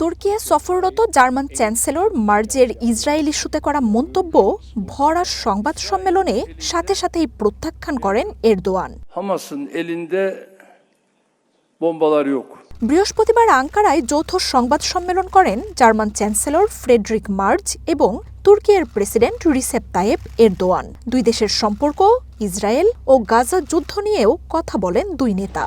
Turkiye সফররত German chancellor মার্জের Israel ইস্যুতে করা মন্তব্য ভরা সংবাদ সম্মেলনে সাথে সাথেই প্রত্যাখ্যান করেন Erdogan. Hamas'ın elinde bombalar yok. বৃহস্পতিবার আঙ্কারায় যৌথ সংবাদ সম্মেলন করেন জার্মান চ্যান্সেলর ফ্রেডরিক মার্জ এবং তুর্কিয়ের প্রেসিডেন্ট রিসেপ তায়েব এরদোয়ান। দুই দেশের সম্পর্ক ইসরায়েল ও গাজা যুদ্ধ নিয়েও কথা বলেন দুই নেতা।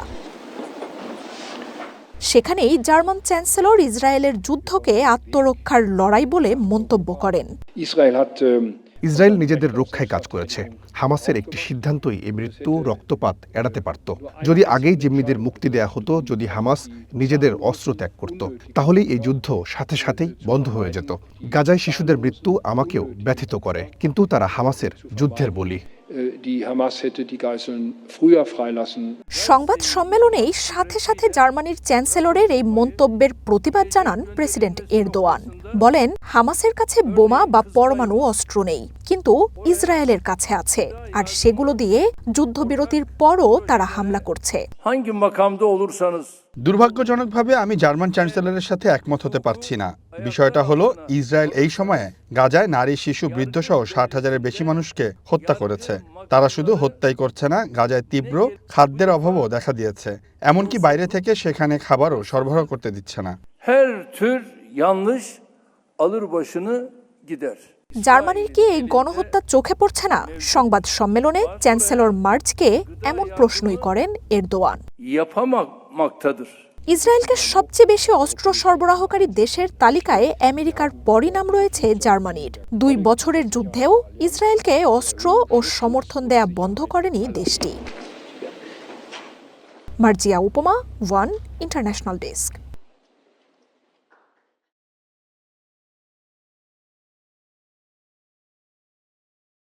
সেখানেই জার্মান চ্যান্সেলর ইসরায়েলের যুদ্ধকে আত্মরক্ষার লড়াই বলে মন্তব্য করেন। ইসরায়েল নিজেদের রক্ষায় কাজ করেছে। হামাসের একটি সিদ্ধান্তই এই মৃত্যু রক্তপাত এড়াতে পারত। যদি আগেই জিম্মিদের মুক্তি দেয়া হতো যদি হামাস নিজেদের অস্ত্র ত্যাগ করত তাহলেই এই যুদ্ধ সাথে সাথেই বন্ধ হয়ে যেত। গাজায় শিশুদের মৃত্যু আমাকেও ব্যথিত করে কিন্তু তারা হামাসের যুদ্ধের বলি। Die Hamas hätte die Geiseln früher freilassen. সংবাদ সম্মেলনেই সাথে সাথে জার্মানির চ্যান্সেলরের এই মন্তব্যের প্রতিবাদ জানান প্রেসিডেন্ট এরদোয়ান। বলেন হামাসের কাছে বোমা বা পরমাণু অস্ত্র নেই কিন্তু ইসরায়েলের কাছে আছে। আর সেগুলো দিয়ে যুদ্ধবিরতির পরও তারা হামলা করছে। Hangi makamda olursanız. দুর্ভাগ্যজনকভাবে আমি জার্মান চ্যান্সেলরের সাথে একমত হতে পারছি না। বিষয়টা হলো ইসরায়েল এই সময়ে গাজায় নারী শিশু বৃদ্ধ সহ ষাট হাজারের বেশি মানুষকে হত্যা করেছে। তারা শুধু হত্যাই করছে। না গাজায় তীব্র খাদ্যের অভাবও দেখা দিয়েছে। এমনকি বাইরে থেকে সেখানে খাবারও সরবরাহ করতে দিচ্ছে না। her tür yanlış alır başını gider. জার্মানির কি এই গণহত্যা চোখে পড়ছে না? সংবাদ সম্মেলনে চ্যান্সেলর মার্চকে এমন প্রশ্নই করেন এরদোয়ান। Yapamamaktadır. ইসরায়েলকে সবচেয়ে বেশি অস্ত্র সরবরাহকারী দেশের তালিকায় আমেরিকার পরই নাম রয়েছে জার্মানির। দুই বছরের যুদ্ধেও ইসরায়েলকে অস্ত্র ও সমর্থন দেয়া বন্ধ করেনি দেশটি। মার্জিয়া উপমা, ওয়ান ইন্টারন্যাশনাল ডেস্ক।